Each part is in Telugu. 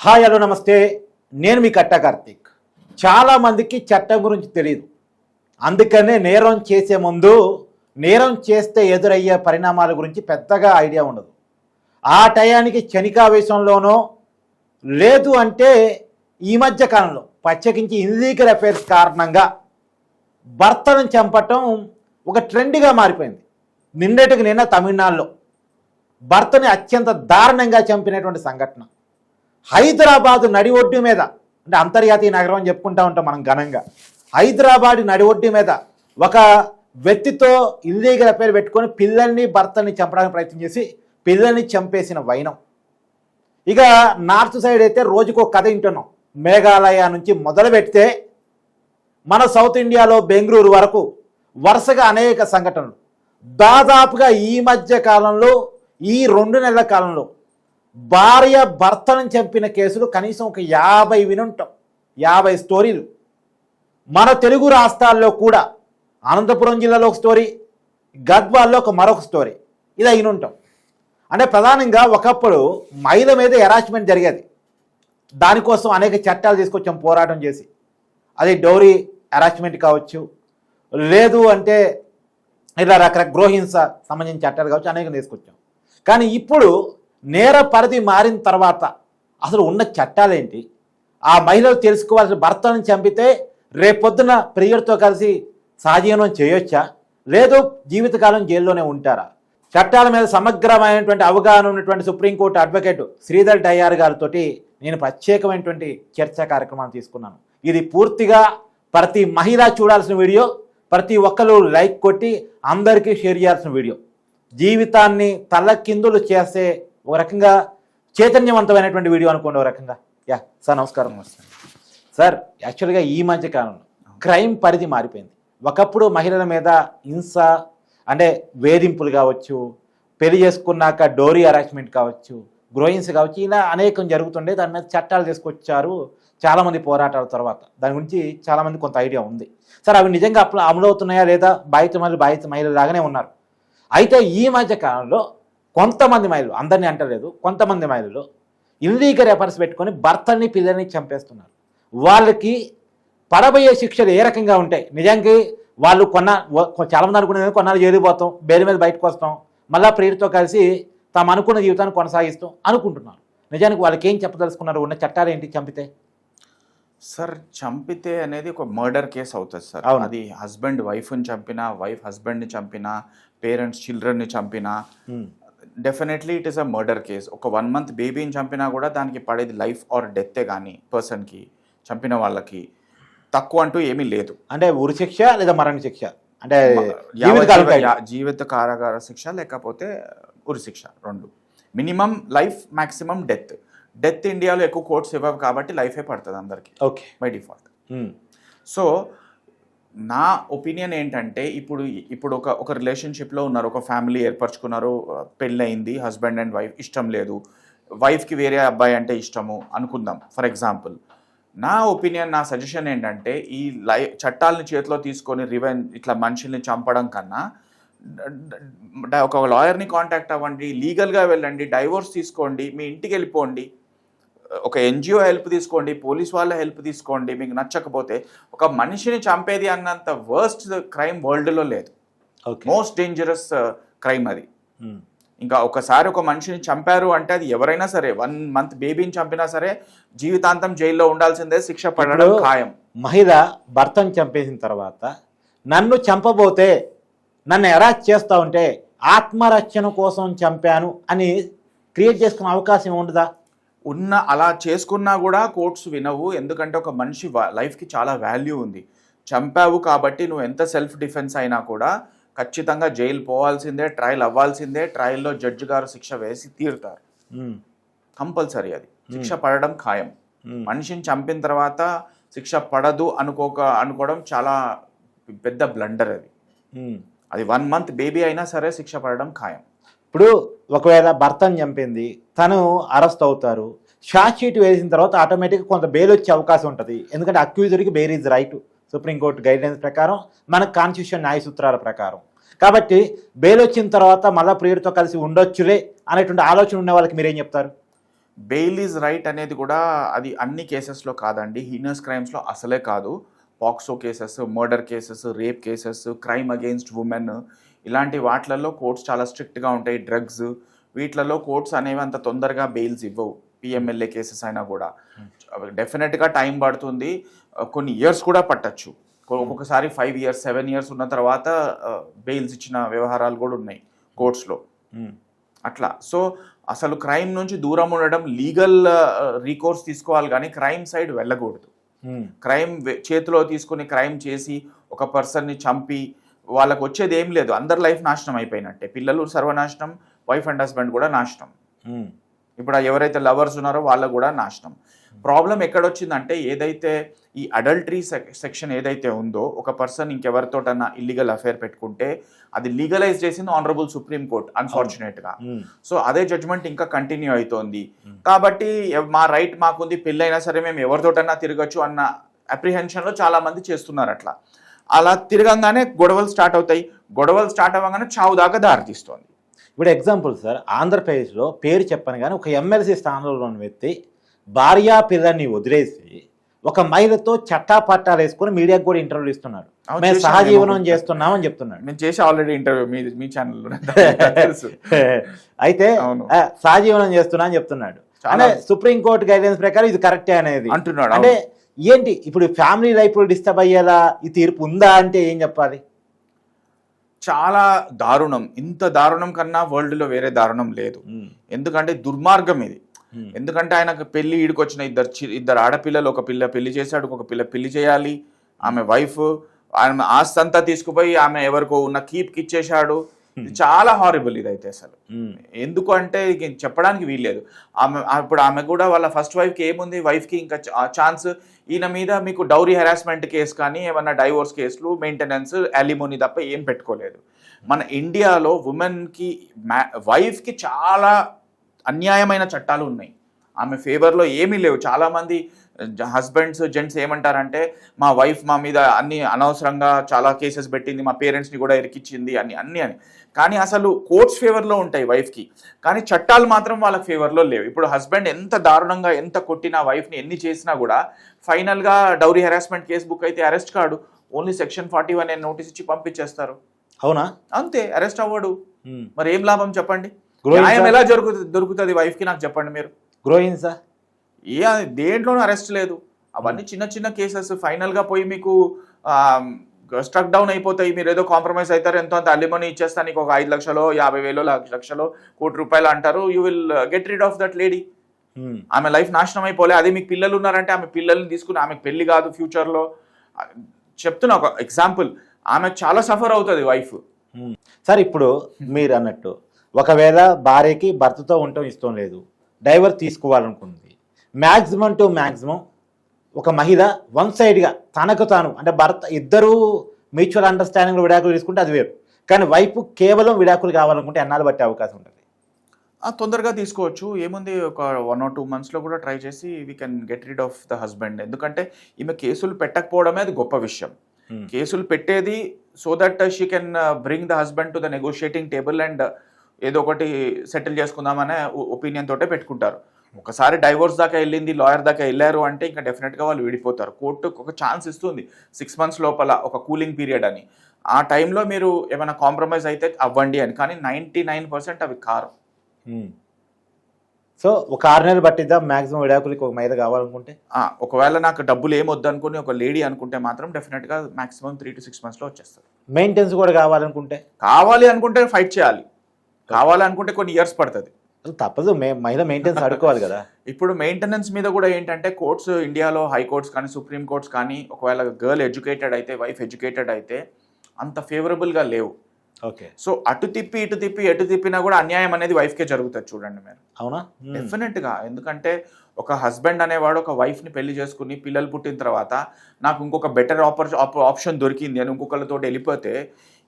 హాయ్ హలో నమస్తే. నేను మీ కట్ట కార్తీక్. చాలామందికి చట్టం గురించి తెలియదు అందుకనే నేరం చేసే ముందు నేరం చేస్తే ఎదురయ్యే పరిణామాల గురించి పెద్దగా ఐడియా ఉండదు. ఆ టయానికి చనికావేశంలోనో లేదు అంటే ఈ మధ్య కాలంలో ప్రత్యేకించి ఇల్లీగల్ అఫైర్స్ కారణంగా భర్తను చంపటం ఒక ట్రెండ్గా మారిపోయింది. నిన్నటికి నిన్న తమిళనాడులో భర్తని అత్యంత దారుణంగా చంపినటువంటి సంఘటన. హైదరాబాద్ నడి ఒడ్డు మీద అంటే అంతర్జాతీయ నగరం అని చెప్పుకుంటా ఉంటాం మనం ఘనంగా. హైదరాబాద్ నడి ఒడ్డు మీద ఒక వ్యక్తితో ఇల్లీగల్ పేరు పెట్టుకొని పిల్లల్ని భర్తని చంపడానికి ప్రయత్నం చేసి పిల్లల్ని చంపేసిన వైనం. ఇక నార్త్ సైడ్ అయితే రోజుకు ఒక కథ వింటున్నాం. మేఘాలయ నుంచి మొదలు పెడితే మన సౌత్ ఇండియాలో బెంగళూరు వరకు వరుసగా అనేక సంఘటనలు. దాదాపుగా ఈ మధ్య కాలంలో ఈ రెండు నెలల కాలంలో భార్య భర్తను చంపిన కేసులు కనీసం ఒక యాభై వినుంటాం. యాభై స్టోరీలు. మన తెలుగు రాష్ట్రాల్లో కూడా అనంతపురం జిల్లాలో ఒక స్టోరీ గద్వాల్లో ఒక మరొక స్టోరీ. ఇది అయిన ఉంటాం అంటే ప్రధానంగా ఒకప్పుడు మహిళ మీద ఎరాచ్మెంట్ జరిగేది. దానికోసం అనేక చట్టాలు తీసుకొచ్చాం పోరాటం చేసి. అది డౌరీ అరాచ్మెంట్ కావచ్చు. లేదు అంటే ఇలా రకరకాల గృహహింస సంబంధించిన చట్టాలు కావచ్చు అనేకం తీసుకొచ్చాం. కానీ ఇప్పుడు నేర పరిధి మారిన తర్వాత అసలు ఉన్న చట్టాలేంటి? ఆ మహిళలు తెలుసుకోవాల్సిన భర్తను చంపితే రేపొద్దున ప్రియుడితో కలిసి సహజీవనం చేయొచ్చా? లేదు జీవితకాలం జైల్లోనే ఉంటారా? చట్టాల మీద సమగ్రమైనటువంటి అవగాహన ఉన్నటువంటి సుప్రీంకోర్టు అడ్వకేట్ శ్రీధర్ డయ్యార్ గారితో నేను ప్రత్యేకమైనటువంటి చర్చా కార్యక్రమాన్ని తీసుకున్నాను. ఇది పూర్తిగా ప్రతి మహిళ చూడాల్సిన వీడియో ప్రతి ఒక్కరు లైక్ కొట్టి అందరికీ షేర్ చేయాల్సిన వీడియో. జీవితాన్ని తల్లకిందులు చేసే ఒక రకంగా చైతన్యవంతమైనటువంటి వీడియో అనుకోండి ఒక రకంగా. యా సార్ నమస్కారం. సార్ యాక్చువల్గా ఈ మధ్య కాలంలో క్రైమ్ పరిధి మారిపోయింది. ఒకప్పుడు మహిళల మీద హింస అంటే వేధింపులు కావచ్చు పెళ్ళి చేసుకున్నాక డోరీ అరాచ్మెంట్ కావచ్చు గ్రోయింగ్స్ కావచ్చు ఇలా అనేకం జరుగుతుండే. దాని మీద చట్టాలు తీసుకొచ్చారు చాలామంది పోరాటాల తర్వాత. దాని గురించి చాలామంది కొంత ఐడియా ఉంది. సార్ అవి నిజంగా అప్పుడు అమలు అవుతున్నాయా లేదా? బాధిత మహిళలు బాధిత మహిళలు లాగానే ఉన్నారు. అయితే ఈ మధ్య కాలంలో కొంతమంది మహిళలు అందరినీ అంటలేదు కొంతమంది మహిళలు ఇల్లీగల్ ఎఫర్స్ పెట్టుకొని భర్తని పిల్లల్ని చంపేస్తున్నారు. వాళ్ళకి పడబోయే శిక్షలు ఏ రకంగా ఉంటాయి? నిజానికి వాళ్ళు కొన్న వ- చాలా మంది అనుకునేది కొన్నాళ్ళు చేరిపోతాం బెయిల్ మీద బయటకు వస్తాం మళ్ళా ప్రియుడితో కలిసి తాము అనుకున్న జీవితాన్ని కొనసాగిస్తాం అనుకుంటున్నారు. నిజానికి వాళ్ళకి ఏం చెప్పదలుచుకున్నారు? ఉన్న చట్టాలు ఏంటి చంపితే? సార్ చంపితే అనేది ఒక మర్డర్ కేసు అవుతుంది సార్. అది హస్బెండ్ వైఫ్ని చంపినా వైఫ్ హస్బెండ్ని చంపినా పేరెంట్స్ చిల్డ్రన్ని చంపినా definitely it is a murder case ఒక వన్ మంత్ బేబీని చంపినా కూడా దానికి పడేది లైఫ్ ఆర్ డెత్తే కానీ పర్సన్కి చంపిన వాళ్ళకి. తక్కువ అంటూ ఏమీ లేదు. అంటే ఉరి శిక్ష లేదా మరణ శిక్ష? అంటే జీవిత కారాగార శిక్ష లేకపోతే ఉరి శిక్ష రెండు. Minimum life maximum death death ఇండియాలో ఎక్కువ కోర్ట్స్ ఇవ్వవు కాబట్టి లైఫే పడుతుంది అందరికి. ఓకే బై డిఫాల్ట్ సో నా ఒపీనియన్ ఏంటంటే ఇప్పుడు ఇప్పుడు ఒక ఒక రిలేషన్షిప్లో ఉన్నారు ఒక ఫ్యామిలీ ఏర్పరచుకున్నారు పెళ్ళయింది హస్బెండ్ అండ్ వైఫ్ ఇష్టం లేదు వైఫ్కి వేరే అబ్బాయి అంటే ఇష్టము అనుకుందాం ఫర్ ఎగ్జాంపుల్. నా ఒపీనియన్ నా సజెషన్ ఏంటంటే ఈ లై చట్టాలని చేతిలో తీసుకొని రివెన్ ఇట్లా మనుషుల్ని చంపడం కన్నా ఒక లాయర్ని కాంటాక్ట్ అవ్వండి లీగల్గా వెళ్ళండి డైవోర్స్ తీసుకోండి మీ ఇంటికి వెళ్ళిపోండి ఒక ఎన్జిఓ హెల్ప్ తీసుకోండి పోలీస్ వాళ్ళ హెల్ప్ తీసుకోండి మీకు నచ్చకపోతే ఒక మనిషిని చంపేది అన్నంత వర్స్ట్ క్రైమ్ వరల్డ్లో లేదు. మోస్ట్ డేంజరస్ క్రైమ్ అది. ఉమ్, ఇంకా ఒకసారి ఒక మనిషిని చంపారు అంటే అది ఎవరైనా సరే వన్ మంత్ బేబీని చంపినా సరే జీవితాంతం జైల్లో ఉండాల్సిందే శిక్ష పడడం ఖాయం. మహిళ భర్తను చంపేసిన తర్వాత నన్ను చంపబోతే నన్ను ఎరాచ్ చేస్తా ఉంటే ఆత్మరక్షణ కోసం చంపాను అని క్రియేట్ చేసుకునే అవకాశం ఉండదా ఉన్న అలా చేసుకున్నా కూడా కోర్ట్స్ వినవు. ఎందుకంటే ఒక మనిషి లైఫ్కి చాలా వాల్యూ ఉంది. చంపావు కాబట్టి నువ్వు ఎంత సెల్ఫ్ డిఫెన్స్ అయినా కూడా ఖచ్చితంగా జైలు పోవాల్సిందే ట్రయల్ అవ్వాల్సిందే ట్రయల్లో జడ్జి గారు శిక్ష వేసి తీరుతారు. ఉమ్, కంపల్సరీ అది. శిక్ష పడడం ఖాయం. ఉమ్, మనిషిని చంపిన తర్వాత శిక్ష పడదు అనుకోక అనుకోవడం చాలా పెద్ద బ్లండర్ అది. అది వన్ మంత్ బేబీ అయినా సరే శిక్ష పడడం ఖాయం. ఇప్పుడు ఒకవేళ భర్తను చంపింది తను అరెస్ట్ అవుతారు. షార్ట్ షీట్ వేసిన తర్వాత ఆటోమేటిక్గా కొంత బెయిల్ వచ్చే అవకాశం ఉంటుంది. ఎందుకంటే అక్యూజర్కి bail is right. Supreme court guidelines ప్రకారం మనకు కాన్స్టిట్యూషన్ న్యాయ సూత్రాల ప్రకారం. కాబట్టి బెయిల్ వచ్చిన తర్వాత మళ్ళీ ప్రియుడితో కలిసి ఉండొచ్చులే అనేటువంటి ఆలోచన ఉన్న వాళ్ళకి మీరేం చెప్తారు? బెయిల్ ఈజ్ రైట్ అనేది కూడా అది అన్ని కేసెస్లో కాదండి. హీనస్ క్రైమ్స్లో అసలే కాదు. POCSO cases murder cases rape cases crime against women ఇలాంటి వాటిలలో కోర్ట్స్ చాలా స్ట్రిక్ట్గా ఉంటాయి. డ్రగ్స్ వీటిలలో కోర్ట్స్ అనేవి అంత తొందరగా బెయిల్స్ ఇవ్వవు. పిఎంఎల్ఏ కేసెస్ అయినా కూడా. డెఫినెట్గా టైం పడుతుంది. కొన్ని ఇయర్స్ కూడా పట్టచ్చు. ఒక్కొక్కసారి ఫైవ్ ఇయర్స్ సెవెన్ ఇయర్స్ ఉన్న తర్వాత బెయిల్స్ ఇచ్చిన వ్యవహారాలు కూడా ఉన్నాయి కోర్ట్స్లో. ఉమ్, అట్లా. సో అసలు క్రైమ్ నుంచి దూరం ఉండడం లీగల్ రీకోర్స్ తీసుకోవాలి కానీ క్రైమ్ సైడ్ వెళ్ళకూడదు. క్రైమ్ చేతిలో తీసుకుని క్రైమ్ చేసి ఒక పర్సన్ని చంపి వాళ్ళకు వచ్చేది ఏం లేదు. అందరి లైఫ్ నాశనం అయిపోయినట్టే. పిల్లలు సర్వనాశనం వైఫ్ అండ్ హస్బెండ్ కూడా నాశనం. ఉమ్, ఇప్పుడు ఎవరైతే లవర్స్ ఉన్నారో వాళ్ళకు కూడా నాశనం. ప్రాబ్లం ఎక్కడొచ్చిందంటే ఏదైతే ఈ అడల్టరీ సెక్షన్ ఏదైతే ఉందో ఒక పర్సన్ ఇంకెవరితోటన్నా ఇల్లీగల్ అఫేర్ పెట్టుకుంటే అది లీగలైజ్ చేసింది ఆనరబుల్ సుప్రీం కోర్ట్ అన్ఫార్చునేట్గా. ఉమ్, సో అదే జడ్జ్మెంట్ ఇంకా కంటిన్యూ అవుతోంది కాబట్టి మా రైట్ మాకుంది పెళ్ళైనా సరే మేము ఎవరితోటన్నా తిరగచ్చు అన్న అప్రిహెన్షన్లో చాలా మంది చేస్తున్నారు అట్లా అలా తిరగంగానే గొడవలు స్టార్ట్ అవుతాయి. గొడవలు స్టార్ట్ అవ్వగానే చావు దాకా దారితీస్తోంది ఇప్పుడు ఎగ్జాంపుల్ సార్ ఆంధ్రప్రదేశ్లో పేరు చెప్పను కానీ ఒక ఎమ్మెల్సీ స్థానంలో వ్యక్తి భార్యా పిల్లల్ని వదిలేసి ఒక మహిళతో చట్టా పట్టాలు వేసుకొని మీడియాకు కూడా ఇంటర్వ్యూలు ఇస్తున్నాడు మేము సహజీవనం నేను. చేస్తున్నామని చెప్తున్నాడు. నేను చేసి ఆల్రెడీ ఇంటర్వ్యూ మీ మీ ఛానల్లో అయితే సహజీవనం చేస్తున్నా అని చెప్తున్నాడు. అంటే సుప్రీం కోర్టు గైడెన్స్ ప్రకారం ఇది కరెక్టే అనేది. అంటున్నాడు అంటే. ఏంటి? ఇప్పుడు ఫ్యామిలీ లైఫ్ డిస్టర్బ్ అయ్యేలా ఈ తీర్పు ఉందా అంటే ఏం చెప్పాలి? చాలా దారుణం. ఇంత దారుణం కన్నా వరల్డ్లో వేరే దారుణం లేదు. ఎందుకంటే దుర్మార్గం ఇది. ఎందుకంటే ఆయనకు పెళ్ళి ఈడుకొచ్చిన ఇద్దరు ఇద్దరు ఆడపిల్లలు ఒక పిల్ల పెళ్ళి చేశాడు ఒక పిల్ల పెళ్ళి చేయాలి. ఆమె వైఫ్ ఆమె ఆస్తి అంతా తీసుకుపోయి ఆమె ఎవరికో ఉన్న కీప్కి ఇచ్చేశాడు. చాలా హారిబుల్ ఇదైతే అసలు. ఎందుకు అంటే చెప్పడానికి వీల్లేదు. ఆమె ఇప్పుడు ఆమె కూడా వాళ్ళ ఫస్ట్ వైఫ్కి ఏముంది? వైఫ్కి ఇంకా ఛాన్స్ ఈయన మీద మీకు డౌరీ హెరాస్మెంట్ కేసు కానీ ఏమన్నా డైవోర్స్ కేసులు మెయింటెనెన్స్ అలిమోనీ తప్ప ఏం పెట్టుకోలేదు. మన ఇండియాలో ఉమెన్కి మ్యా వైఫ్కి చాలా అన్యాయమైన చట్టాలు ఉన్నాయి. ఆమె ఫేవర్లో ఏమీ లేవు. చాలామంది హస్బెండ్స్ జెంట్స్ ఏమంటారంటే మా వైఫ్ మా మీద అన్ని అనవసరంగా చాలా కేసెస్ పెట్టింది మా పేరెంట్స్ని కూడా ఇరికిచ్చింది అని అన్ని అని. కానీ అసలు కోర్ట్స్ ఫేవర్లో ఉంటాయి వైఫ్కి కానీ చట్టాలు మాత్రం వాళ్ళకి ఫేవర్లో లేవు. ఇప్పుడు హస్బెండ్ ఎంత దారుణంగా ఎంత కొట్టినా వైఫ్ని ఎన్ని చేసినా కూడా ఫైనల్గా డౌరీ హెరాస్మెంట్ కేసు బుక్ అయితే అరెస్ట్ కాడు. Only section forty one notice ఇచ్చి పంపించేస్తారు. అవునా? అంతే అరెస్ట్ అవ్వడు. మరి ఏం లాభం చెప్పండి? న్యాయం. ఎలా జరుగుతుంది దొరుకుతుంది వైఫ్కి నాకు చెప్పండి మీరు. గ్రోయింగ్ సార్ ఏ దేంట్లోనూ అరెస్ట్ లేదు. అవన్నీ చిన్న చిన్న కేసెస్ ఫైనల్గా పోయి మీకు స్ట్రక్ డౌన్ అయిపోతాయి. మీరు ఏదో కాంప్రమైజ్ అవుతారు ఎంతో అంత అల్లిమనీ ఇచ్చేస్తాను నీకు ఒక ఐదు లక్షలు యాభై వేలు లక్ష- లక్షలు కోటి రూపాయలు అంటారు. You will get rid of that lady ఆమె లైఫ్ నాశనం అయిపోలే. అదే మీకు పిల్లలు ఉన్నారంటే ఆమె పిల్లల్ని తీసుకుని ఆమెకు పెళ్ళి కాదు ఫ్యూచర్లో చెప్తున్నా ఒక ఎగ్జాంపుల్ ఆమె చాలా సఫర్ అవుతుంది వైఫ్. సార్ ఇప్పుడు మీరు అన్నట్టు ఒకవేళ భార్యకి భర్తతో ఉండటం ఇష్టం లేదు. డైవర్ తీసుకోవాలనుకుంది. మ్యాక్సిమం టు మ్యాక్సిమం ఒక మహిళ వన్ సైడ్గా తనకు తాను అంటే భర్త ఇద్దరూ మ్యూచువల్ అండర్స్టాండింగ్ విడాకులు తీసుకుంటే అది వేరు. కానీ వైపు కేవలం విడాకులు కావాలనుకుంటే ఎన్నాళ్ళు బట్టే అవకాశం ఉంటుంది. తొందరగా తీసుకోవచ్చు. ఏముంది ఒక వన్ ఆర్ టూ మంత్స్లో కూడా ట్రై చేసి we can get rid of the husband ఎందుకంటే ఈమె కేసులు పెట్టకపోవడమే అది గొప్ప విషయం. Hmm. కేసులు పెట్టేది so that she can bring the husband to the negotiating table and ఏదో ఒకటి సెటిల్ చేసుకుందామనే ఒపీనియన్ తోటే పెట్టుకుంటారు. ఒకసారి డైవోర్స్ దాకా వెళ్ళింది లాయర్ దాకా వెళ్ళారు అంటే ఇంకా డెఫినెట్గా వాళ్ళు విడిపోతారు. కోర్టు ఒక ఛాన్స్ ఇస్తుంది సిక్స్ మంత్స్ లోపల ఒక కూలింగ్ పీరియడ్ అని. ఆ టైంలో మీరు ఏమైనా కాంప్రమైజ్ అయితే అవ్వండి అని. కానీ నైంటీ నైన్ పర్సెంట్ అవి కారు. సో ఒక ఆరు నెలలు పట్టిద్దాం? మ్యాక్సిమం విడాకులకి ఒక మహిళ కావాలనుకుంటే? ఒకవేళ నాకు డబ్బులు ఏమొద్దు అనుకుని ఒక లేడీ అనుకుంటే మాత్రం డెఫినెట్గా మాక్సిమం త్రీ టు సిక్స్ మంత్స్లో వచ్చేస్తారు. మెయింటెన్స్ కూడా కావాలనుకుంటే? కావాలి అనుకుంటే ఫైట్ చేయాలి. కావాలి అనుకుంటే కొన్ని ఇయర్స్ పడుతుంది. తప్పదు. మహిళ మెయింటెన్స్ అడుకోవాలి కదా. ఇప్పుడు మెయింటెనెన్స్ మీద కూడా ఏంటంటే కోర్ట్స్ ఇండియాలో హై కోర్ట్స్ కానీ సుప్రీం కోర్ట్స్ కానీ ఒకవేళ గర్ల్ ఎడ్యుకేటెడ్ అయితే వైఫ్ ఎడ్యుకేటెడ్ అయితే అంత ఫేవరబుల్గా లేవు. ఓకే. సో అటు తిప్పి ఇటు తిప్పి ఎటు తిప్పినా కూడా అన్యాయం అనేది వైఫ్కే జరుగుతుంది చూడండి మీరు. అవునా? ఉమ్. డెఫినెట్గా. ఎందుకంటే ఒక హస్బెండ్ అనేవాడు ఒక వైఫ్ని పెళ్ళి చేసుకుని పిల్లలు పుట్టిన తర్వాత నాకు ఇంకొక బెటర్ ఆపర్ ఆప్షన్ దొరికింది అని ఇంకొకరితో వెళ్ళిపోతే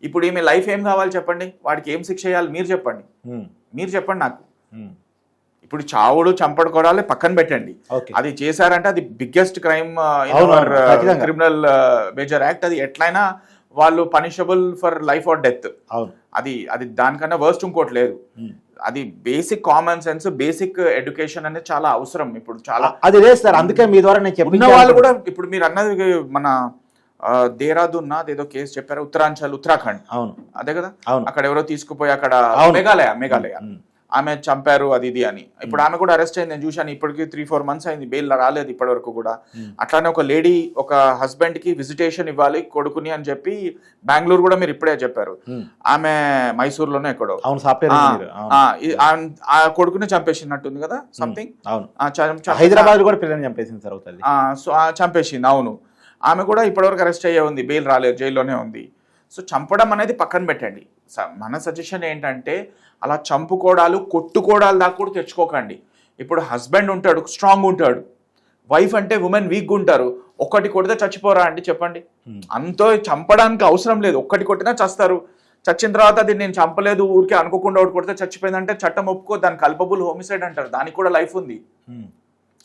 ఇప్పుడు ఈమె లైఫ్ ఏం కావాలి చెప్పండి? వాడికి ఏం శిక్ష చేయాలి మీరు చెప్పండి. మీరు చెప్పండి నాకు. ఇప్పుడు చావుడు చంపడుకోవడాలే పక్కన పెట్టండి. అది చేశారంటే అది biggest crime. Criminal major act అది ఎట్లయినా వాళ్ళు punishable for life or death అది అది దానికన్నా వర్స్ట్ ఇంకోటి లేదు. అది basic common sense basic education అనేది చాలా అవసరం. ఇప్పుడు చాలా అది లేదు సార్. అందుకే మీ ద్వారా నేను చెప్పిన వాళ్ళు కూడా ఇప్పుడు మీరు అన్నది మన ఆ, దేహరాదూన్ అదేదో కేసు చెప్పారు ఉత్తరాంచల్ ఉత్తరాఖండ్. అవును. అదే కదా? అవును. అక్కడ ఎవరో తీసుకుపోయి అక్కడ. మేఘాలయ మేఘాలయ. ఆమె చంపారు అది ఇది అని. ఇప్పుడు ఆమె కూడా అరెస్ట్ అయింది నేను చూశాను ఇప్పటికి త్రీ ఫోర్ మంత్స్ అయింది బెయిల్ రాలేదు ఇప్పటి వరకు కూడా. అట్లానే ఒక లేడీ ఒక హస్బెండ్కి విజిటేషన్ ఇవ్వాలి కొడుకుని అని చెప్పి బెంగళూరు కూడా మీరు ఇప్పుడే చెప్పారు. ఆమె మైసూర్లోనే ఎక్కడో. ఆ, కొడుకుని చంపేసినట్టుంది కదా సంథింగ్ అవును. హైదరాబాద్ కూడా పిల్లల్ని చంపేసింది సో చంపేసింది అవును. ఆమె కూడా ఇప్పటివరకు అరెస్ట్ అయ్యే ఉంది బెయిల్ రాలేదు జైల్లోనే ఉంది. సో చంపడం అనేది పక్కన పెట్టండి. మన సజెషన్ ఏంటంటే అలా చంపుకోవడాలు కొట్టుకోవడాలు దాకా కూడా తెచ్చుకోకండి. ఇప్పుడు హస్బెండ్ ఉంటాడు స్ట్రాంగ్ ఉంటాడు. వైఫ్ అంటే ఉమెన్ వీక్ ఉంటారు. ఒక్కటి కొడితే చచ్చిపోరా అండి చెప్పండి. అంతో చంపడానికి అవసరం లేదు. ఒక్కటి కొట్టినా చస్తారు. చచ్చిన తర్వాత అది నేను చంపలేదు ఊరికే అనుకోకుండా ఒకటి కొడితే చచ్చిపోయిందంటే చట్టం ఒప్పుకో దాని కల్పబుల్ హోమిసైడ్ అంటారు. దానికి కూడా లైఫ్ ఉంది.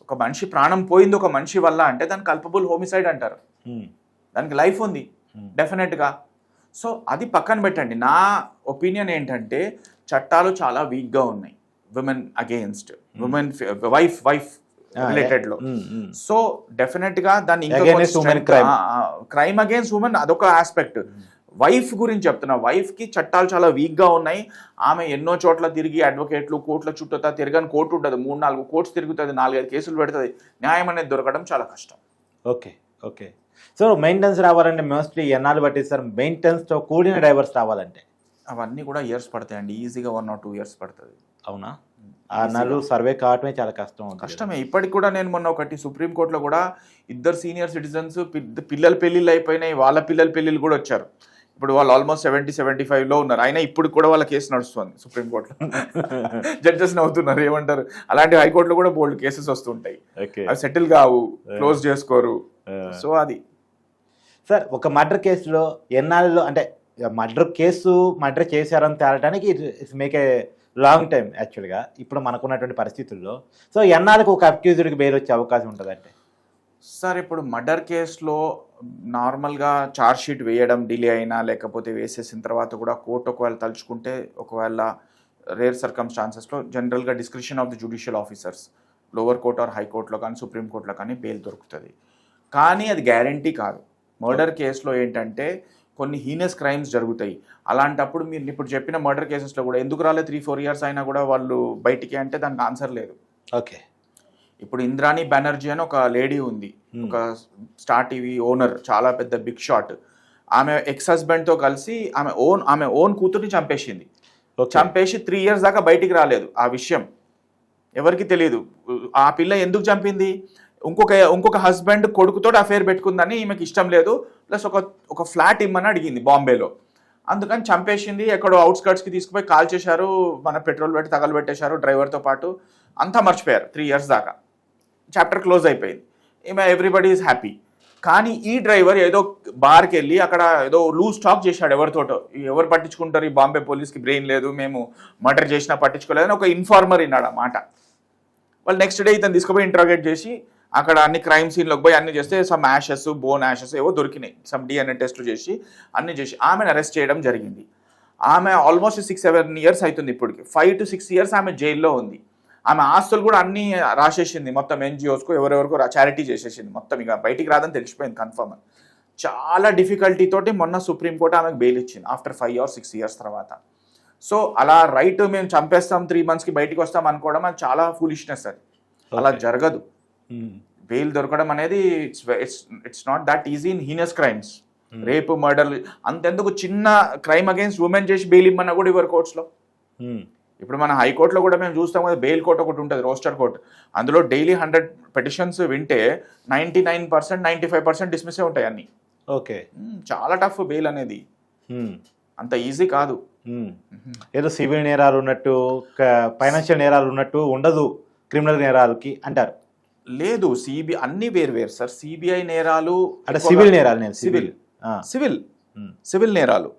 ఒక మనిషి ప్రాణం పోయింది ఒక మనిషి వల్ల అంటే దాన్ని కల్పబుల్ హోమిసైడ్ అంటారు. దానికి లైఫ్ ఉంది. డెఫినెట్గా సో అది పక్కన పెట్టండి నా ఒపీనియన్ ఏంటంటే చట్టాలు చాలా వీక్గా ఉన్నాయి women against women wife wife రిలేటెడ్లో. So డెఫినెట్గా దాన్ని. క్రైమ్ అగేన్స్ట్ ఉమెన్ అదొక ఆస్పెక్ట్ వైఫ్ గురించి చెప్తున్నా. వైఫ్కి చట్టాలు చాలా వీక్గా ఉన్నాయి. ఆమె ఎన్నో చోట్ల తిరిగి అడ్వకేట్లు కోర్టుల చుట్టూతా తిరగని కోర్టు ఉంటుంది. మూడు నాలుగు కోర్ట్స్ తిరుగుతుంది నాలుగైదు కేసులు పెడుతుంది. న్యాయం అనేది దొరకడం చాలా కష్టం. Okay okay. సో మెయింటెనెన్స్ రావాలంటే మోస్ట్లీ ఎన్నాళ్ళు పట్టింది సార్? మెయింటెనెన్స్తో కూడిన డ్రైవర్స్ రావాలంటే? అవన్నీ కూడా ఇయర్స్ పడతాయండి. ఈజీగా వన్ ఆర్ టూ ఇయర్స్ పడుతుంది. అవునా? ఆ నెలలు సర్వే కావటమే చాలా కష్టం. కష్టమే. ఇప్పటికి కూడా నేను మొన్న ఒకటి సుప్రీంకోర్టులో కూడా ఇద్దరు సీనియర్ సిటిజన్స్ పిల్లల పెళ్ళిళ్ళు అయిపోయినాయి. వాళ్ళ పిల్లల పెళ్ళిళ్ళు కూడా వచ్చారు. ఇప్పుడు వాళ్ళు ఆల్మోస్ట్ సెవెంటీ సెవెంటీ ఫైవ్లో ఉన్నారు. అయినా ఇప్పుడు కూడా వాళ్ళ కేసు నడుస్తుంది సుప్రీంకోర్టులో జడ్జెస్ నవ్వుతున్నారు ఏమంటారు? అలాంటి హైకోర్టులో కూడా బోల్డ్ కేసెస్ వస్తుంటాయి. అవి సెటిల్ కావు క్లోజ్ చేసుకోరు. సో అది. సార్ ఒక మర్డర్ కేసులో ఎన్నాళ్ళలో అంటే మర్డర్ కేసు మర్డర్ చేశారని తేలడానికి it's make a long time యాక్చువల్గా ఇప్పుడు మనకున్నటువంటి పరిస్థితుల్లో. సో ఎన్నాళ్ళకి ఒక అక్యూజ్డ్కి బెయిల్ వచ్చే అవకాశం ఉంటుందంటే? సార్ ఇప్పుడు మర్డర్ కేసులో నార్మల్గా ఛార్జ్ షీట్ వేయడం డిలే అయినా లేకపోతే వేసేసిన తర్వాత కూడా కోర్టు ఒకవేళ తలుచుకుంటే ఒకవేళ రేర్ సర్కమ్స్టాన్సెస్లో జనరల్గా description of the judicial officers lower court or హైకోర్టులో కానీ సుప్రీంకోర్టులో కానీ బెయిల్ దొరుకుతుంది. కానీ అది గ్యారంటీ కాదు. మర్డర్ కేసులో ఏంటంటే కొన్ని హీనస్ క్రైమ్స్ జరుగుతాయి. అలాంటప్పుడు మీరు ఇప్పుడు చెప్పిన మర్డర్ కేసెస్లో కూడా ఎందుకు రాలేదు త్రీ ఫోర్ ఇయర్స్ అయినా కూడా వాళ్ళు బయటికి అంటే దానికి ఆన్సర్ లేదు. ఓకే. ఇప్పుడు ఇంద్రాణి బెనర్జీ అని ఒక లేడీ ఉంది. Hmm. ఒక స్టార్ టీవీ ఓనర్ చాలా పెద్ద బిగ్ షాట్. ఆమె ఎక్స్ హస్బెండ్తో కలిసి ఆమె ఓన్ ఆమె ఓన్ కూతుర్ని చంపేసింది. చంపేసి త్రీ ఇయర్స్ దాకా బయటికి రాలేదు ఆ విషయం. ఎవరికి తెలియదు ఆ పిల్ల ఎందుకు చంపింది? ఇంకొక ఇంకొక హస్బెండ్ కొడుకుతో అఫేర్ పెట్టుకుందని ఈమెకి ఇష్టం లేదు. ప్లస్ ఒక ఒక ఫ్లాట్ ఇమ్మని అడిగింది బాంబేలో. అందుకని చంపేసింది. ఎక్కడో అవుట్స్కర్ట్స్కి తీసుకుపోయి కాల్ చేశారు. మన పెట్రోల్ పెట్టి తగలబెట్టేశారు డ్రైవర్తో పాటు. అంతా మర్చిపోయారు త్రీ ఇయర్స్ దాకా. చాప్టర్ క్లోజ్ అయిపోయింది. ఈమె ఎవ్రీబడి ఈజ్ హ్యాపీ కానీ ఈ డ్రైవర్ ఏదో బార్కి వెళ్ళి అక్కడ ఏదో లూజ్ టాక్ చేశాడు ఎవరితోటో. ఎవరు పట్టించుకుంటారు? ఈ బాంబే పోలీస్కి బ్రెయిన్ లేదు మేము మర్డర్ చేసినా పట్టించుకోలేదని ఒక ఇన్ఫార్మర్ విన్నాడు ఆ మాట. వాళ్ళు నెక్స్ట్ డే ఇతను తీసుకుపోయి ఇంట్రాగేట్ చేసి అక్కడ అన్ని క్రైమ్ సీన్లోకి పోయి అన్ని చేస్తే సమ్ యాషెస్ బోన్ యాషెస్ ఏవో దొరికినాయి. సమ్ డిఎన్ఏ టెస్ట్ చేసి అన్ని చేసి ఆమెను అరెస్ట్ చేయడం జరిగింది. ఆమె ఆల్మోస్ట్ సిక్స్ సెవెన్ ఇయర్స్ అవుతుంది ఇప్పటికి. ఫైవ్ టు సిక్స్ ఇయర్స్ ఆమె జైల్లో ఉంది. ఆమె ఆస్తులు కూడా అన్ని రాసేసింది. మొత్తం ఎన్జిఓస్కు ఎవరెవరికో చారిటీ చేసేసింది. మొత్తం ఇక బయటికి రాదని తెలిసిపోయింది కన్ఫర్మ్. చాలా డిఫికల్టీ తోటి మొన్న సుప్రీంకోర్టు ఆమెకు బెయిల్ ఇచ్చింది. After five years six years తర్వాత. సో అలా రైట్ మేము చంపేస్తాం త్రీ మంత్స్కి బయటికి వస్తాం అనుకోవడం అది చాలా ఫూలిష్నెస్ అది. అలా జరగదు. బెయిల్ దొరకడం అనేది it's it's it's not that easy in heinous crimes Hmm. రేపు మర్డర్ అంతెందుకు చిన్న క్రైమ్ అగేన్స్ట్ ఉమెన్ చేసి బెయిల్ ఇమ్మన్నా కూడా ఇవ్వరు కోర్ట్స్లో. ఇప్పుడు మన హైకోర్టులో కూడా మేము చూస్తాం కదా బెయిల్ కోర్ట్ ఒకటి ఉంటుంది రోస్టర్ కోర్ట్ అందులో డైలీ హండ్రెడ్ పెటిషన్స్ వింటే ninety nine percent ninety five percent డిస్మిస్సే ఉంటాయి అన్ని. ఓకే. చాలా టఫ్ బెయిల్ అనేది. అంత ఈజీ కాదు. ఏదో సివిల్ నేరాలు ఉన్నట్టు ఫైనాన్షియల్ నేరాలు ఉన్నట్టు ఉండదు క్రిమినల్ నేరాలకి అంటారు. లేదు సిబి అన్ని వేరు వేరు సార్ సిబిఐ నేరాలు అంటే సివిల్ నేరాలు నేను సివిల్ సివిల్. సివిల్ నేరాలు.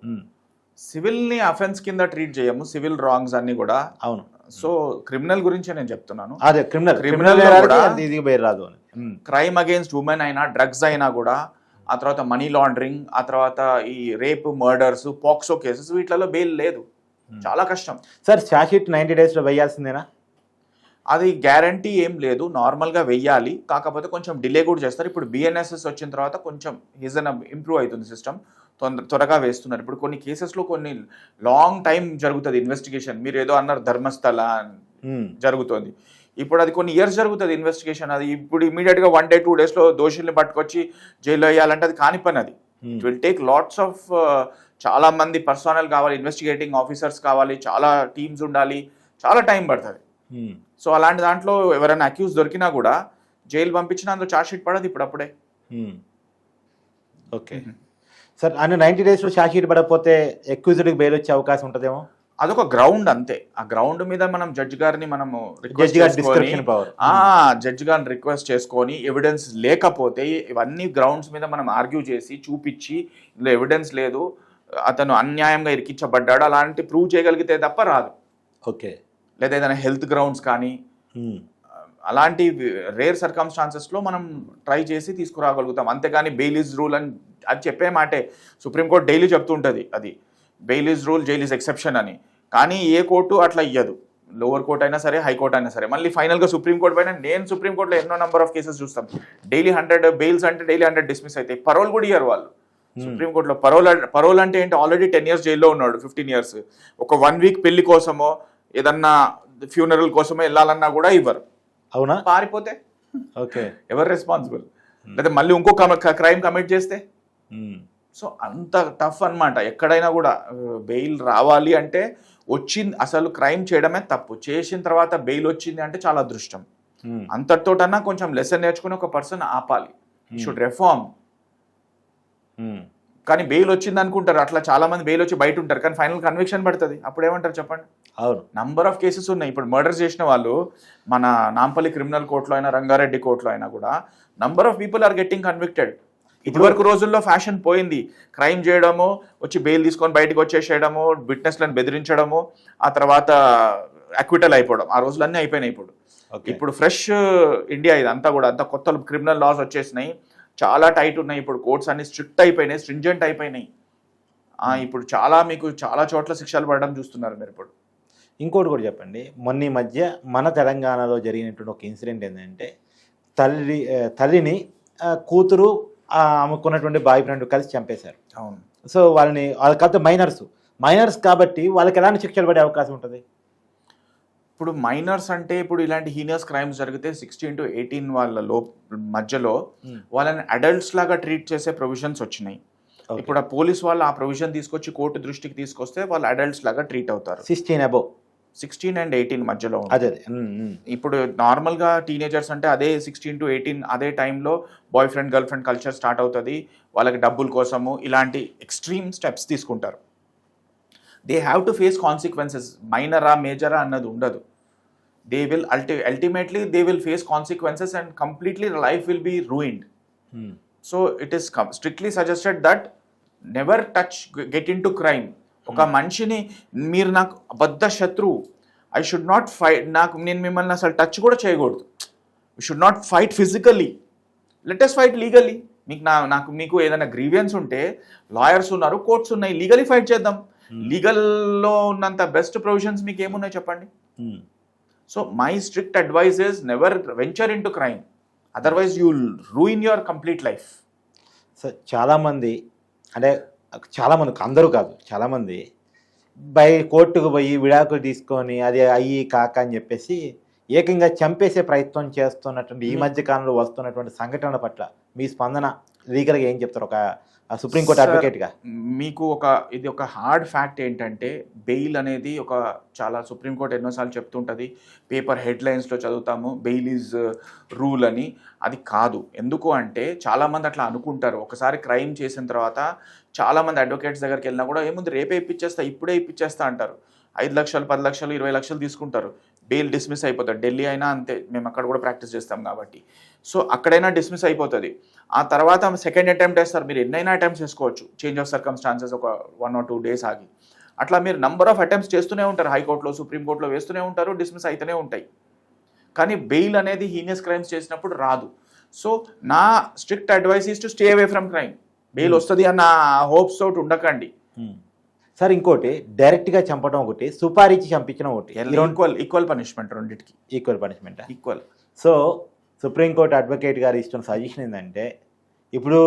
ఉమ్. సివిల్ని అఫెన్స్ కింద ట్రీట్ చేయము సివిల్ రాంగ్స్ అన్ని కూడా. అవును. సో క్రిమినల్ గురించే నేను చెప్తున్నాను. అదే క్రిమినల్. క్రిమినల్ రాదు. క్రైమ్ అగేన్స్ట్ ఉమెన్ అయినా డ్రగ్స్ అయినా కూడా ఆ తర్వాత మనీ లాండరింగ్ ఆ తర్వాత ఈ రేప్ మర్డర్స్ పాక్సో కేసెస్ వీటిలలో బెయిల్ లేదు. చాలా కష్టం. సార్ షాషీట్ నైంటీ డేస్లో వేయాల్సిందేనా? అది గ్యారంటీ ఏం లేదు. నార్మల్గా వెయ్యాలి కాకపోతే కొంచెం డిలే కూడా చేస్తారు. ఇప్పుడు బిఎన్ఎస్ఎస్ వచ్చిన తర్వాత కొంచెం ఇంప్రూవ్ అవుతుంది సిస్టమ్. తొందర త్వరగా వేస్తున్నారు. ఇప్పుడు కొన్ని కేసెస్లో కొన్ని లాంగ్ టైం జరుగుతుంది ఇన్వెస్టిగేషన్. మీరు ఏదో అన్నారు ధర్మస్థల జరుగుతుంది. ఇప్పుడు అది కొన్ని ఇయర్స్ జరుగుతుంది ఇన్వెస్టిగేషన్. అది ఇప్పుడు ఇమీడియట్గా వన్ డే టూ డేస్లో దోషుల్ని పట్టుకొచ్చి జైల్లో వేయాలంటే అది కాని పని అది. It will take lots of చాలా మంది పర్సనల్ కావాలి ఇన్వెస్టిగేటింగ్ ఆఫీసర్స్ కావాలి చాలా టీమ్స్ ఉండాలి చాలా టైం పడుతుంది. సో అలాంటి దాంట్లో ఎవరైనా అక్యూజ్ దొరికినా కూడా జైలు పంపించినా అందులో చార్జ్ షీట్ పడదు ఇప్పుడు అప్పుడే మ్మ్. ఓకే సార్ అన్ని నైంటీ డేస్లో షాషీట్ పడకపోతే ఎక్యూజ్డ్కి బెయిల్ వచ్చే అవకాశం ఉంటుందేమో? అదొక గ్రౌండ్ అంతే. ఆ గ్రౌండ్ మీద మనం జడ్జి గారిని మనము జడ్జి గారి డిస్క్రిప్షన్ పవర్ ఆ జడ్జి గారిని రిక్వెస్ట్ చేసుకొని ఎవిడెన్స్ లేకపోతే ఇవన్నీ గ్రౌండ్స్ మీద మనం ఆర్గ్యూ చేసి చూపించి ఇందులో ఎవిడెన్స్ లేదు అతను అన్యాయంగా ఇరికించబడ్డాడు అలాంటి ప్రూవ్ చేయగలిగితే తప్ప రాదు. ఓకే. లేదా ఏదైనా హెల్త్ గ్రౌండ్స్ కానీ మ్మ్. అలాంటి రేర్ సర్కమ్స్టాన్సెస్లో మనం ట్రై చేసి తీసుకురాగలుగుతాం. అంతేగాని బెయిల్ ఇస్ రూల్ అని అది చెప్పే మాటే. సుప్రీంకోర్టు డైలీ చెప్తుంటుంది అది. Bail is rule jail is exception అని. కానీ ఏ కోర్టు అట్లా ఇయ్యదు. లోవర్ కోర్ట్ అయినా సరే హైకోర్టు అయినా సరే. మళ్ళీ ఫైనల్గా సుప్రీంకోర్టు పైన నేను సుప్రీంకోర్టులో ఎన్నో నెంబర్ ఆఫ్ కేసెస్ చూస్తాం డైలీ హండ్రెడ్ బెయిల్స్ అంటే డైలీ హండ్రెడ్ డిస్మిస్ అవుతాయి పరోల్ కూడా ఇయ్యారు వాళ్ళు. సుప్రీంకోర్టులో పరోల్ పరోల్ అంటే ఏంటి? ఆల్రెడీ టెన్ ఇయర్స్ జైల్లో ఉన్నాడు ఫిఫ్టీన్ ఇయర్స్ ఒక వన్ వీక్ పెళ్ళి కోసమో ఏదన్నా ఫ్యూనరల్ కోసమో వెళ్ళాలన్నా కూడా ఇవ్వరు. అవునా? పారిపోతే. ఓకే. ఎవరు రెస్పాన్సిబుల్ లేదా మళ్ళీ ఇంకో క్రైమ్ కమిట్ చేస్తే. సో అంత టఫ్ అన్నమాట. ఎక్కడైనా కూడా బెయిల్ రావాలి అంటే వచ్చింది అసలు క్రైమ్ చేయడమే తప్పు. చేసిన తర్వాత బెయిల్ వచ్చింది అంటే చాలా అదృష్టం. మ్మ్. అంతటితోటన్నా కొంచెం లెసన్ నేర్చుకుని ఒక పర్సన్ ఆపాలి. షుడ్ రెఫార్మ్ మ్మ్. కానీ బెయిల్ వచ్చింది అనుకుంటారు. అట్లా చాలా మంది బెయిల్ వచ్చి బయట ఉంటారు. కానీ ఫైనల్ కన్విక్షన్ పడుతుంది. అప్పుడు ఏమంటారు చెప్పండి? అవును. నంబర్ ఆఫ్ కేసెస్ ఉన్నాయి. ఇప్పుడు మర్డర్ చేసిన వాళ్ళు మన నాంపల్లి క్రిమినల్ కోర్టులో అయినా రంగారెడ్డి కోర్టులో అయినా కూడా number of people are getting convicted ఇదివరకు రోజుల్లో ఫ్యాషన్ పోయింది. క్రైమ్ చేయడము వచ్చి బెయిల్ తీసుకొని బయటకు వచ్చేసేయడము విట్నెస్లను బెదిరించడము ఆ తర్వాత అక్విటల్ అయిపోవడం. ఆ రోజులన్నీ అయిపోయినాయి ఇప్పుడు. ఓకే. ఇప్పుడు ఫ్రెష్ ఇండియా ఇది అంతా కూడా అంతా కొత్త క్రిమినల్ లాస్ వచ్చేసినాయి. చాలా టైట్ ఉన్నాయి ఇప్పుడు. కోర్ట్స్ అన్ని స్ట్రిక్ట్ అయిపోయినాయి స్ట్రింజెంట్ అయిపోయినాయి. ఆ, ఇప్పుడు చాలా మీకు చాలా చోట్ల శిక్షలు పడడం చూస్తున్నారు మీరు ఇప్పుడు. ఇంకోటి కూడా చెప్పండి. మొన్న ఈ మధ్య మన తెలంగాణలో జరిగినటువంటి ఒక ఇన్సిడెంట్ ఏంటంటే తల్లి ఆ, తల్లిని ఆ, కూతురు ఆమెకున్నటువంటి బాయ్ ఫ్రెండ్ కలిసి చంపేశారు. అవును. సో వాళ్ళని వాళ్ళ కాకపోతే మైనర్స్ మైనర్స్ కాబట్టి వాళ్ళకి ఎలాంటి శిక్షలు పడే అవకాశం ఉంటుంది? ఇప్పుడు మైనర్స్ అంటే ఇప్పుడు ఇలాంటి హీనియస్ క్రైమ్స్ జరిగితే సిక్స్టీన్ టు ఎయిటీన్ వాళ్ళ లో మధ్యలో Hmm. వాళ్ళని అడల్ట్స్ లాగా ట్రీట్ చేసే ప్రొవిజన్స్ వచ్చినాయి. ఇప్పుడు ఆ పోలీస్ వాళ్ళు ఆ ప్రొవిజన్ తీసుకొచ్చి కోర్టు దృష్టికి తీసుకొస్తే వాళ్ళు అడల్ట్స్ లాగా ట్రీట్ అవుతారు. Sixteen above sixteen and eighteen మధ్యలో. అదే. ఇప్పుడు నార్మల్గా టీనేజర్స్ అంటే అదే సిక్స్టీన్ టు ఎయిటీన్ అదే టైంలో boyfriend girlfriend culture start అవుతుంది వాళ్ళకి డబ్బుల కోసము ఇలాంటి ఎక్స్ట్రీమ్ స్టెప్స్ తీసుకుంటారు they have to face consequences మైనరా మేజరా అన్నది ఉండదు they will ulti ultimately they will face consequences and completely life will be ruined. So it is strictly suggested that never touch get into crime ఒక మనిషిని మీరు నాకు అబద్ధ శత్రువు ఐ షుడ్ నాట్ ఫైట్ నాకు నేను మిమ్మల్ని అసలు టచ్ కూడా చేయకూడదు. Should not fight physically latest fight legally మీకు నా నాకు మీకు ఏదైనా గ్రీవియన్స్ ఉంటే లాయర్స్ ఉన్నారు కోర్ట్స్ ఉన్నాయి లీగలీ ఫైట్ చేద్దాం. లీగల్లో ఉన్నంత బెస్ట్ ప్రొవిజన్స్ మీకు ఏమున్నాయి చెప్పండి. So my strict advice is never venture into crime otherwise you ruin your complete life so చాలామంది అంటే చాలామంది అందరూ కాదు చాలామంది. బై కోర్టుకు పోయి విడాకులు తీసుకొని అది అయ్యి కాక అని చెప్పేసి ఏకంగా చంపేసే ప్రయత్నం చేస్తున్నటువంటి ఈ. మధ్య కాలంలో వస్తున్నటువంటి సంఘటనల పట్ల మీ స్పందన లీగల్గా ఏం చెప్తారు? ఒక సుప్రీంకోర్టు అడ్వకేట్గా. మీకు ఒక ఇది ఒక హార్డ్ ఫ్యాక్ట్ ఏంటంటే బెయిల్ అనేది ఒక చాలా సుప్రీంకోర్టు ఎన్నోసార్లు చెప్తుంటుంది. పేపర్ హెడ్లైన్స్లో చదువుతాము బెయిల్ ఈజ్ రూల్ అని. అది కాదు. ఎందుకు అంటే చాలామంది అట్లా అనుకుంటారు. ఒకసారి క్రైమ్ చేసిన తర్వాత చాలామంది అడ్వకేట్స్ దగ్గరికి వెళ్ళినా కూడా ఏముంది రేపే ఇప్పించేస్తా ఇప్పుడే ఇప్పించేస్తా అంటారు. ఐదు లక్షలు పది లక్షలు ఇరవై లక్షలు తీసుకుంటారు. బెయిల్ డిస్మిస్ అయిపోతారు ఢిల్లీ అయినా అంతే మేము అక్కడ కూడా ప్రాక్టీస్ చేస్తాం కాబట్టి. సో అక్కడైనా డిస్మిస్ అయిపోతుంది. ఆ తర్వాత సెకండ్ అటెంప్ట్ వేస్తారు. మీరు ఎన్నైనా అటెంప్ట్స్ చేసుకోవచ్చు చేంజ్ ఆఫ్ సర్కమ్స్టాన్సెస్ ఒక వన్ ఆర్ టూ డేస్ ఆగి. అట్లా మీరు నంబర్ ఆఫ్ అటెంప్ట్స్ చేస్తూనే ఉంటారు. హైకోర్టులో సుప్రీంకోర్టులో వేస్తూనే ఉంటారు డిస్మిస్ అయితేనే ఉంటాయి. కానీ బెయిల్ అనేది హీనియస్ క్రైమ్స్ చేసినప్పుడు రాదు. సో నా strict advice is to stay away from crime bail వస్తుంది అన్న హోప్స్ తోటి ఉండకండి. సార్ ఇంకోటి డైరెక్ట్గా చంపడం ఒకటి సుపారీచి చంపించడం ఒకటి. ఈక్వల్ ఈక్వల్ పనిష్మెంట్ రెండింటికి. Equal punishment equal so supreme court advocate గారు ఇస్తున్న సజెషన్ ఏంటంటే ఇప్పుడు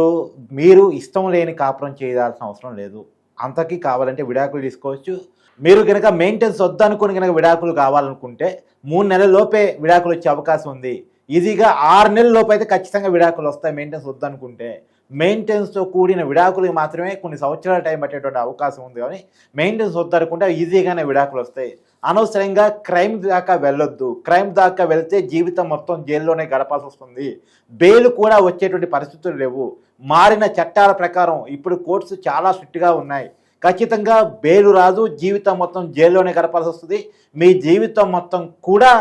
మీరు ఇష్టం లేని కాపురం చేయాల్సిన అవసరం లేదు. అంతకీ కావాలంటే విడాకులు తీసుకోవచ్చు. మీరు కనుక మెయింటెనెన్స్ వద్దనుకుని కనుక విడాకులు కావాలనుకుంటే మూడు నెలల లోపే విడాకులు వచ్చే అవకాశం ఉంది. ఈజీగా ఆరు నెలల లోపు అయితే ఖచ్చితంగా విడాకులు వస్తాయి మెయింటెనెన్స్ వద్దనుకుంటే. మెయింటెనెన్స్తో కూడిన విడాకులకు మాత్రమే కొన్ని సంవత్సరాల టైం పట్టేటువంటి అవకాశం ఉంది. కానీ మెయింటెనెన్స్ వద్దనుకుంటే ఈజీగానే విడాకులు వస్తాయి. అనవసరంగా క్రైమ్ దాకా వెళ్ళొద్దు. క్రైమ్ దాకా వెళ్తే జీవితం మొత్తం జైల్లోనే గడపాల్సి వస్తుంది. బెయిల్ కూడా వచ్చేటువంటి పరిస్థితులు లేవు. మారిన చట్టాల ప్రకారం ఇప్పుడు కోర్ట్స్ చాలా స్ట్రిక్ట్గా ఉన్నాయి. ఖచ్చితంగా బెయిల్ రాదు. జీవితం మొత్తం జైల్లోనే గడపాల్సి వస్తుంది. మీ జీవితం మొత్తం కూడా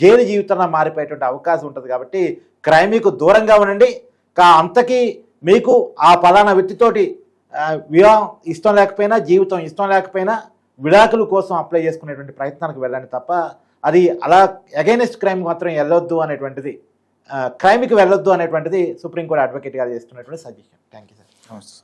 జైలు జీవితంలో మారిపోయేటువంటి అవకాశం ఉంటుంది. కాబట్టి క్రైమ్కు దూరంగా ఉండండి. కా అంతకీ మీకు ఆ పలానా వ్యక్తితోటి వివాహం ఇష్టం లేకపోయినా జీవితం ఇష్టం లేకపోయినా విడాకుల కోసం అప్లై చేసుకునేటువంటి ప్రయత్నానికి వెళ్ళండి తప్ప అది అలా అగైనెస్ట్ క్రైమ్ మాత్రం వెళ్ళొద్దు అనేటువంటిది క్రైమ్కి వెళ్ళొద్దు అనేటువంటిది సుప్రీంకోర్టు అడ్వకేట్ గారు చేస్తున్నటువంటి సజెషన్ థ్యాంక్ యూ సార్ నమస్తే